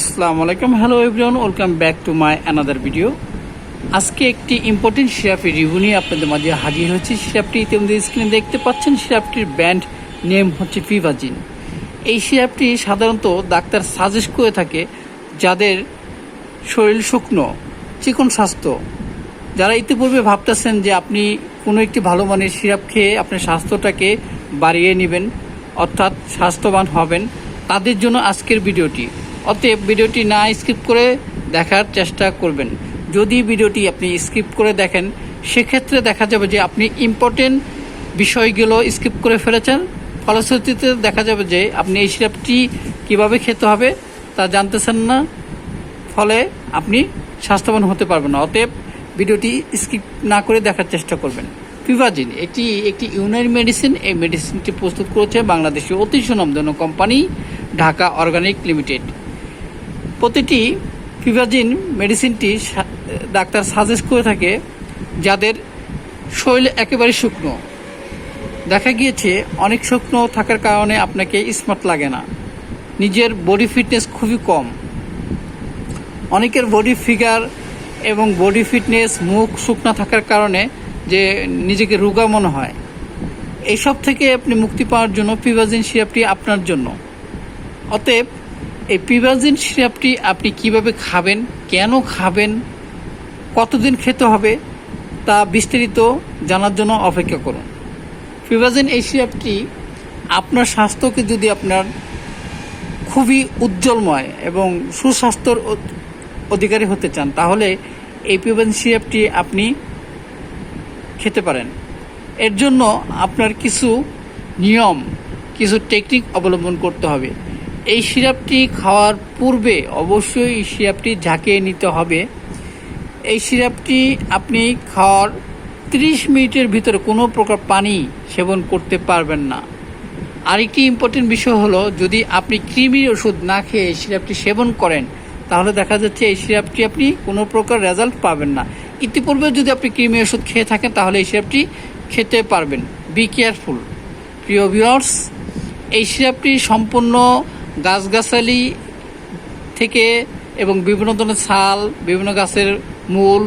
আসসালামু আলাইকুম। Hello everyone welcome back to my another video আজকে একটি ইম্পর্টেন্ট সিরাপের রিভিউ নিয়ে আপনাদের মাঝে হাজির হয়েছি। সিরাপটি ইতিমধ্যে স্ক্রিনে দেখতে পাচ্ছেন। সিরাপটির ব্যান্ড নেম হচ্ছে ফিভাজিন এই সিরাপটি সাধারণত ডাক্তার সাজেস্ট করে থাকে যাদের শরীর শুকনো, চিকন স্বাস্থ্য। যারা ইতিপূর্বে ভাবতেছেন যে আপনি কোনো একটি ভালো মানের সিরাপ খেয়ে আপনার স্বাস্থ্যটাকে বাড়িয়ে নেবেন, অর্থাৎ স্বাস্থ্যবান হবেন, তাদের জন্য আজকের ভিডিওটি অতএব ভিডিওটি না স্কিপ করে দেখার চেষ্টা করবেন। যদি ভিডিওটি আপনি স্কিপ করে দেখেন, সেক্ষেত্রে দেখা যাবে যে আপনি ইম্পর্টেন্ট বিষয়গুলো স্কিপ করে ফেলেছেন। ফলশ্রুতিতে দেখা যাবে যে আপনি এই সিরাপটি কীভাবে খেতে হবে তা জানতেছেন না। ফলে আপনি স্বাস্থ্যবান হতে পারবেন না। অতএব ভিডিওটি স্কিপ না করে দেখার চেষ্টা করবেন। ফিভাজিন এটি একটি ইউনাইট মেডিসিন এই মেডিসিনটি প্রস্তুত করেছে বাংলাদেশের অতি সুনামধন্য কোম্পানি ঢাকা অর্গানিক লিমিটেড প্রতিটি ফিভাজিন মেডিসিনটি ডাক্তার সাজেস্ট করে থাকে যাদের শরীর একেবারে শুকনো। দেখা গিয়েছে, অনেক শুকনো থাকার কারণে আপনাকে স্মার্ট লাগে না। নিজের বডি ফিটনেস খুবই কম। অনেকের বডি ফিগার এবং বডি ফিটনেস মুখ শুকনো থাকার কারণে যে নিজেকে রোগা মনে হয়। এইসব থেকে আপনি মুক্তি পাওয়ার জন্য পিভাজিন সিরাপটি আপনার জন্য। অতএব এই পিভাজিন সিরাপটি আপনি কীভাবে খাবেন, কেন খাবেন, কতদিন খেতে হবে, তা বিস্তারিত জানার জন্য অপেক্ষা করুন। ফিভাজিন এই সিরাপটি আপনার স্বাস্থ্যকে যদি আপনার খুবই উজ্জ্বলময় এবং সুস্বাস্থ্যর অধিকারী হতে চান, তাহলে এই পিভান সিরাপটি আপনি খেতে পারেন। এর জন্য আপনার কিছু নিয়ম, কিছু টেকনিক অবলম্বন করতে হবে। এই সিরাপটি খাওয়ার পূর্বে অবশ্যই এই সিরাপটি ঝাঁকিয়ে নিতে হবে। এই সিরাপটি আপনি খাওয়ার 30 মিনিটের ভিতরে কোনো প্রকার পানি সেবন করতে পারবেন না। আরেকটি ইম্পর্টেন্ট বিষয় হলো, যদি আপনি কৃমির ওষুধ না খেয়ে এই সিরাপটি সেবন করেন, তাহলে দেখা যাচ্ছে এই সিরাপটি আপনি কোনো প্রকার রেজাল্ট পাবেন না। ইতিপূর্বে যদি আপনি কৃমি ওষুধ খেয়ে থাকেন, তাহলে এই সিরাপটি খেতে পারবেন। বি কেয়ারফুল প্রিয় ভিউয়ার্স এই সিরাপটি সম্পূর্ণ গাছগাছালি থেকে এবং বিভিন্ন ধরনের ছাল, বিভিন্ন গাছের মূল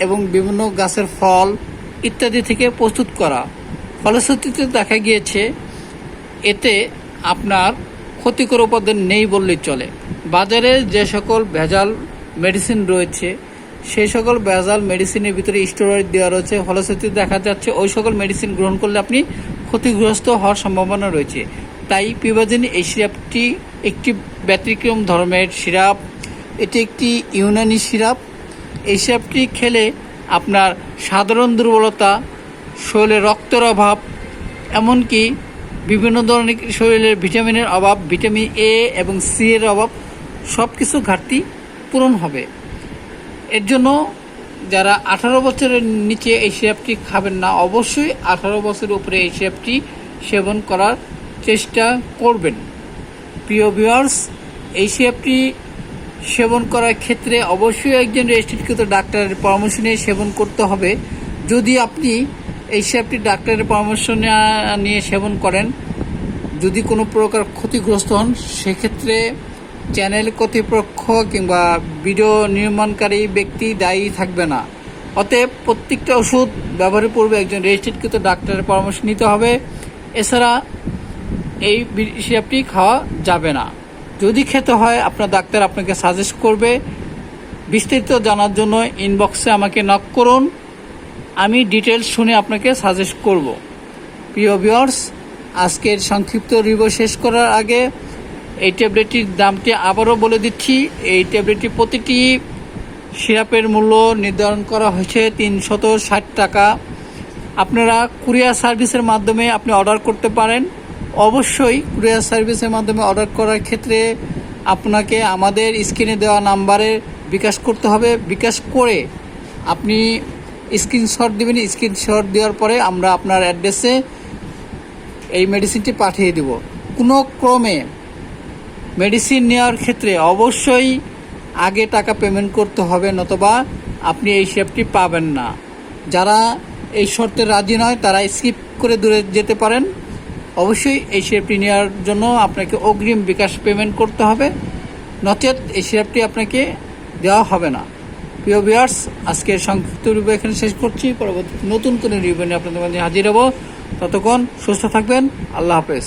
এবং বিভিন্ন গাছের ফল ইত্যাদি থেকে প্রস্তুত করা। ফলশ্রুতিতে দেখা গিয়েছে, এতে আপনার ক্ষতিকর উপাদান নেই বললেই চলে। বাজারে যে সকল ভেজাল মেডিসিন রয়েছে, সেই সকল ভেজাল মেডিসিনের ভিতরে স্টেরয়েড দেওয়া রয়েছে। ফলশ্রুতিতে দেখা যাচ্ছে, ওই সকল মেডিসিন গ্রহণ করলে আপনি ক্ষতিগ্রস্ত হওয়ার সম্ভাবনা রয়েছে। তাই পিবাজিন এই সিরাপটি একটি ব্যতিক্রম ধর্মের সিরাপ। এটি একটি ইউনানি সিরাপ। এই সিরাপটি খেলে আপনার সাধারণ দুর্বলতা, শরীরে রক্তের অভাব, এমনকি বিভিন্ন ধরনের শরীরের ভিটামিনের অভাব, ভিটামিন এ এবং সি এর অভাব সব কিছু ঘাটতি পূরণ হবে। এর জন্য যারা আঠারো বছরের নিচে এই সিরাপটি খাবেন না, অবশ্যই আঠারো বছরের উপরে এই সিরাপটি সেবন করার চেষ্টা করবেন। প্রিয় ভিউয়ার্স এই সিরাপটি সেবন করার ক্ষেত্রে অবশ্যই একজন রেজিস্ট্রিকৃত ডাক্তারের পরামর্শ নিয়ে সেবন করতে হবে। যদি আপনি এই সিরাপটি ডাক্তারের পরামর্শ নেয়া- সেবন করেন, যদি কোনো প্রকার ক্ষতিগ্রস্ত হন, সেক্ষেত্রে চ্যানেল কর্তৃপক্ষ কিংবা ভিডিও নির্মাণকারী ব্যক্তি দায়ী থাকবে না। অতএব প্রত্যেকটা ওষুধ ব্যবহারের পূর্বে একজন রেজিস্ট্রিকৃত ডাক্তারের পরামর্শ নিতে হবে। এছাড়া এই সিরাপটি খাওয়া যাবে না। যদি খেতে হয়, আপনার ডাক্তার আপনাকে সাজেস্ট করবে। বিস্তারিত জানার জন্য ইনবক্সে আমাকে নক করুন। আমি ডিটেলস শুনে আপনাকে সাজেস্ট করব। প্রিয় ভিউয়ার্স আজকের সংক্ষিপ্ত রিভিউ শেষ করার আগে এই ট্যাবলেটটির দামটি আবারও বলে দিচ্ছি। এই ট্যাবলেটটি প্রতিটি সিরাপের মূল্য নির্ধারণ করা হয়েছে তিনশত ষাট টাকা। আপনারা কুরিয়ার সার্ভিসের মাধ্যমে আপনি অর্ডার করতে পারেন। অবশ্যই কুরিয়ার সার্ভিসের মাধ্যমে অর্ডার করার ক্ষেত্রে আপনাকে আমাদের স্ক্রিনে দেওয়া নাম্বারে বিকাশ করতে হবে। বিকাশ করে আপনি স্ক্রিনশট দেবেন। স্ক্রিনশট দেওয়ার পরে আমরা আপনার অ্যাড্রেসে এই মেডিসিনটি পাঠিয়ে দেব। কোনো ক্রমে মেডিসিন নেওয়ার ক্ষেত্রে অবশ্যই আগে টাকা পেমেন্ট করতে হবে, নতবা আপনি এই সেফটি পাবেন না। যারা এই শর্তে রাজি নয়, তারা স্কিপ করে দূরে যেতে পারেন। অবশ্যই এই সেফটি নেওয়ার জন্য আপনাকে অগ্রিম বিকাশ পেমেন্ট করতে হবে। নচেত এই সিরাপটি আপনাকে দেওয়া হবে না। প্রিয় বিয়ার্স আজকের সংক্ষিপ্ত রূপে এখানে শেষ করছি। পরবর্তী নতুন কোনো রিভিউ নিয়ে আপনাদের মাঝে হাজির হব। ততক্ষণ সুস্থ থাকবেন। আল্লাহ হাফেজ।